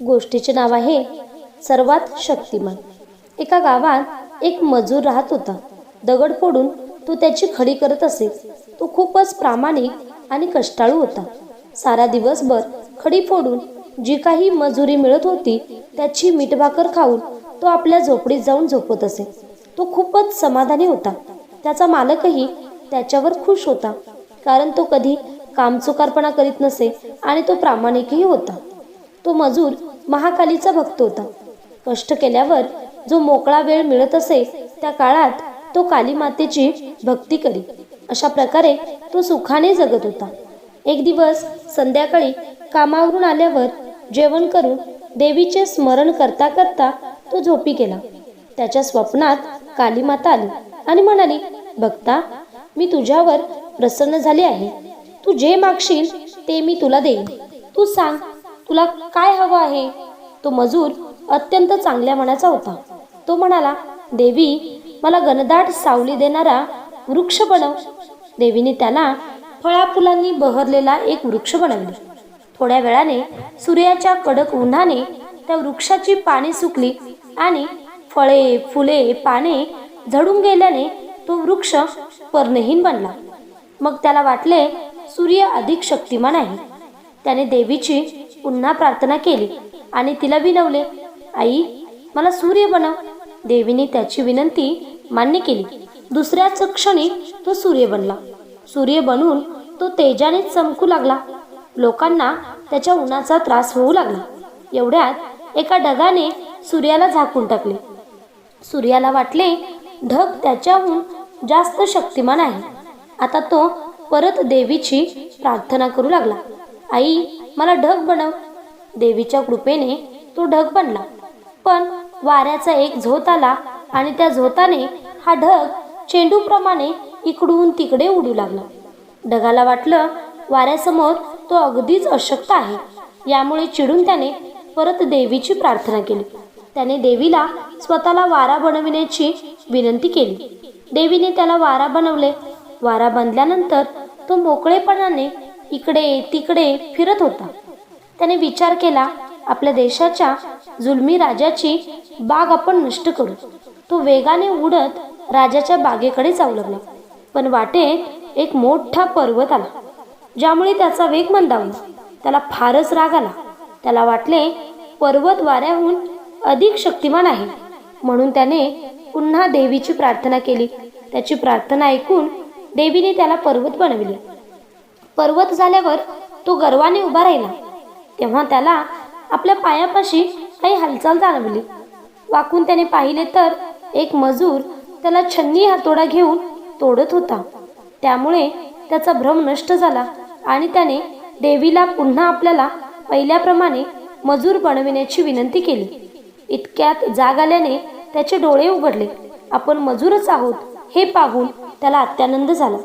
गोष्टीचे नाव आहे सर्वात शक्तिमान. एका गावात एक मजूर राहत होता. दगड फोडून तो त्याची खडी करत असे. तो खूपच प्रामाणिक आणि कष्टाळू होता. सारा दिवसभर खडी फोडून जी काही मजुरी मिळत होती त्याची मीठभाकर खाऊन तो आपल्या झोपडीत जाऊन झोपत असे. तो खूपच समाधानी होता. त्याचा मालकही त्याच्यावर खुश होता. कारण तो कधी कामचुकारपणा करीत नसे आणि तो प्रामाणिकही होता. तो मजूर महाकालीचा भक्त होता. कष्ट केल्यावर जो मोकळा वेळ मिळत असे त्या काळात तो काली मातेची भक्ती करी. अशा प्रकारे तो सुखाने जगत होता. एक दिवस संध्याकाळी कामावरून आल्यावर जेवण करून देवीचे स्मरण करता करता तो झोपी गेला. त्याच्या स्वप्नात कालीमाता आली आणि म्हणाली भक्ता मी तुझ्यावर प्रसन्न झाले आहे. तू जे मागशील ते मी तुला देईन. तू सांग तुला काय हवं आहे? तो मजूर अत्यंत चांगल्या मनाचा होता. तो म्हणाला देवी मला घनदाट सावली देणारा वृक्ष बनव. देवीने त्याला फळाफुलांनी बहरलेला एक वृक्ष बनवले. थोड्या वेळाने सूर्याच्या कडक उन्हाने त्या वृक्षाची पाने सुकली आणि फळे फुले पाने झडून गेल्याने तो वृक्ष पर्णहीन बनला. मग त्याला वाटले सूर्य अधिक शक्तिमान आहे. त्याने देवीची पुन्हा प्रार्थना केली आणि तिला विनवले आई मला सूर्य बनव. देवीने त्याची विनंती मान्य केली. दुसऱ्याच क्षणी तो सूर्य बनला. सूर्य बनून तो तेजाने चमकू लागला. लोकांना त्याच्या उन्हाचा त्रास होऊ लागला. एवढ्यात एका ढगाने सूर्याला झाकून टाकले. सूर्याला वाटले ढग त्याच्याहून जास्त शक्तिमान आहे. आता तो परत देवीची प्रार्थना करू लागला. आई मला ढग बनव. देवीच्या कृपेने तो ढग बनला. पण वाऱ्याचा एक झोत आला आणि त्या झोताने हा ढग चेंडूप्रमाणे इकडून तिकडे उडू लागला. ढगाला वाटलं वाऱ्यासमोर तो अगदीच अशक्त आहे. यामुळे चिडून त्याने परत देवीची प्रार्थना केली. त्याने देवीला स्वतःला वारा बनविण्याची विनंती केली. देवीने त्याला वारा बनवले. वारा बनल्यानंतर तो मोकळेपणाने इकडे तिकडे फिरत होता. त्याने विचार केला आपल्या देशाच्या जुलमी राजाची बाग आपण नष्ट करू. तो वेगाने उडत राजाच्या बागेकडे जाऊ लागला पण वाटेत एक मोठा पर्वत आला. ज्यामुळे त्याचा वेग मंदावला. त्याला फारच राग आला. त्याला वाटले पर्वत वाऱ्याहून अधिक शक्तिमान आहे. म्हणून त्याने पुन्हा देवीची प्रार्थना केली. त्याची प्रार्थना ऐकून देवीने त्याला पर्वत बनविले. पर्वत झाल्यावर तो गर्वाने उभा राहिला. तेव्हा त्याला आपल्या पायापाशी काही हालचाल जाणवली. वाकून त्याने पाहिले तर एक मजूर त्याला छन्नी हातोडा घेऊन तोडत होता. त्यामुळे त्याचा भ्रम नष्ट झाला आणि त्याने देवीला पुन्हा आपल्याला पहिल्याप्रमाणे मजूर बनविण्याची विनंती केली. इतक्यात जाग आल्याने त्याचे डोळे उघडले. आपण मजूरच आहोत हे पाहून त्याला अत्यानंद झाला.